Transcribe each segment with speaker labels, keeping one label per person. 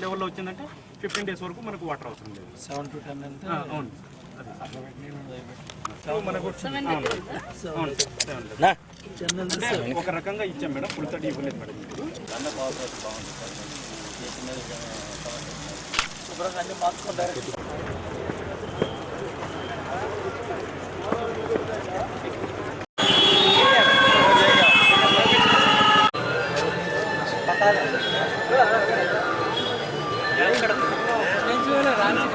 Speaker 1: లెవెల్లో వచ్చిందంటే fifteen days వరకు మనకు వాటర్ అవసరం లేదు.
Speaker 2: సెవెన్ టు టెన్
Speaker 1: ఆ, అవును. అంటే ఒక రకంగా ఇచ్చాం మేడం. ఫుల్ థర్టీ ఇవ్వలేదు మేడం ఇప్పుడు
Speaker 2: శుభ్రంగా అన్ని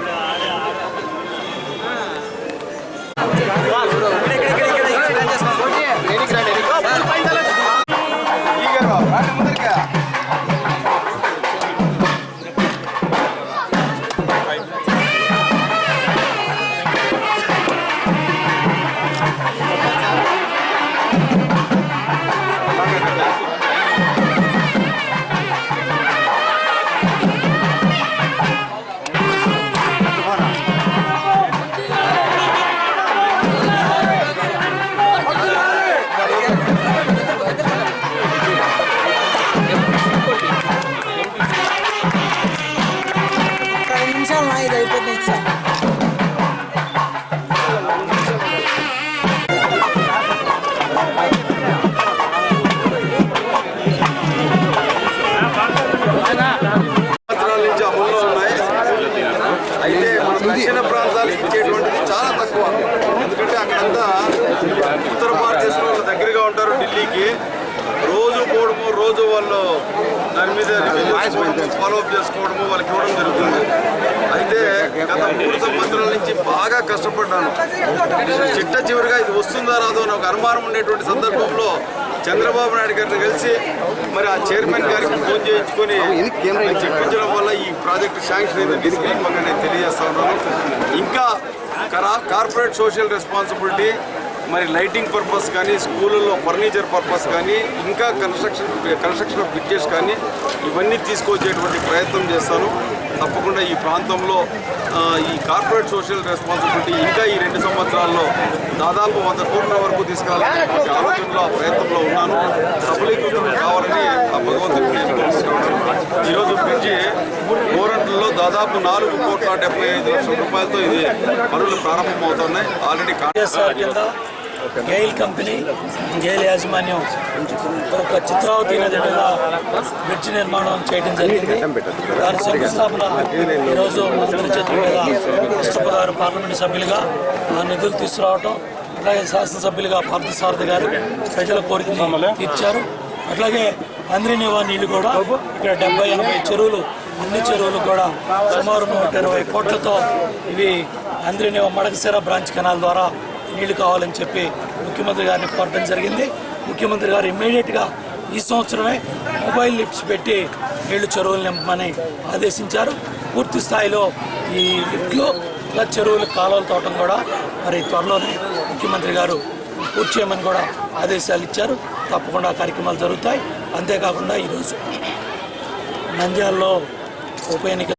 Speaker 3: అయిపోతుంది సార్
Speaker 4: నుంచి అమల్లో అయితే మన దక్షిణ ప్రాంతాలకు ఇచ్చేటువంటిది చాలా తక్కువ ఎందుకంటే అక్కడంతా ఉత్తర భారతదేశంలో దగ్గరగా ఉంటారు ఢిల్లీకి రోజు పోవడము రోజు వాళ్ళు దాని మీద ఫాలో అప్ చేసుకోవడము వాళ్ళకి ఇవ్వడం జరుగుతుంది. అయితే గత మూడు సంవత్సరాల నుంచి బాగా కష్టపడ్డాను. చిట్ట చివరిగా ఇది వస్తుందా రాదో అని ఒక అనుమానం ఉండేటువంటి సందర్భంలో చంద్రబాబు నాయుడు గారిని కలిసి మరి ఆ చైర్మన్ గారికి ఫోన్ చేయించుకొని చెప్పించడం వల్ల ఈ ప్రాజెక్ట్ శాంక్షన్ అయింది డిస్క్రిప్ట్ నేను తెలియజేస్తా ఉన్నాను. ఇంకా కరా కార్పొరేట్ సోషల్ రెస్పాన్సిబిలిటీ మరి లైటింగ్ పర్పస్ కానీ స్కూళ్ళల్లో ఫర్నిచర్ పర్పస్ కానీ ఇంకా కన్స్ట్రక్షన్ కన్స్ట్రక్షన్ ఆఫ్ బ్రిడ్జెస్ కానీ ఇవన్నీ తీసుకొచ్చేటువంటి ప్రయత్నం చేస్తాను. తప్పకుండా ఈ ప్రాంతంలో ఈ కార్పొరేట్ సోషల్ రెస్పాన్సిబిలిటీ ఇంకా ఈ రెండు సంవత్సరాల్లో దాదాపు వంద కోట్ల వరకు తీసుకెళ్ళాలనే ఆలోచనలో ఆ ప్రయత్నంలో ఉన్నాను. సఫలీకృతం కావాలని ఆ భగవంతుడిని ఈరోజు బ్రిడ్జి గోరంట్లలో దాదాపు నాలుగు కోట్ల డెబ్బై ఐదు లక్షల రూపాయలతో ఇది పనులు ప్రారంభమవుతున్నాయి. ఆల్రెడీ కాంట్రాక్ట్
Speaker 2: కింద. గెయిల్ కంపెనీ గెయిల్ యాజమాన్యం ఒక చిత్రావతి నది మీద బ్రిడ్జ్ నిర్మాణం చేయడం జరిగింది. దాని శంకుస్థాపన ఈరోజు మంత్రి చేతుల మీద ఇష్టపడారు గారు పార్లమెంటు సభ్యులుగా ఆ నిధులు తీసుకురావటం అట్లాగే శాసనసభ్యులుగా పార్థసారథి గారు ప్రజల కోరికని తీర్చారు. అట్లాగే అంద్రినివా నీళ్ళు కూడా ఇక్కడ డెబ్బై ఎనభై చెరువులు అన్ని చెరువులు కూడా సుమారు నూట ఇరవై కోట్లతో ఇవి అంద్రినివా మడకసిర బ్రాంచ్ కెనాల్ ద్వారా నీళ్ళు కావాలని చెప్పి ముఖ్యమంత్రి గారిని కోరడం జరిగింది. ముఖ్యమంత్రి గారు ఇమ్మీడియట్గా ఈ సంవత్సరమే మొబైల్ లిఫ్ట్స్ పెట్టి నీళ్ళు చెరువులు నింపమని ఆదేశించారు. పూర్తి స్థాయిలో ఈ లిఫ్ట్లు ఇలా చెరువులు కాలువలు తోవటం కూడా మరి త్వరలోనే ముఖ్యమంత్రి గారు పూర్తి చేయమని కూడా ఆదేశాలు ఇచ్చారు. తప్పకుండా కార్యక్రమాలు జరుగుతాయి. అంతేకాకుండా ఈరోజు నంద్యాలలో ఉప ఎన్నిక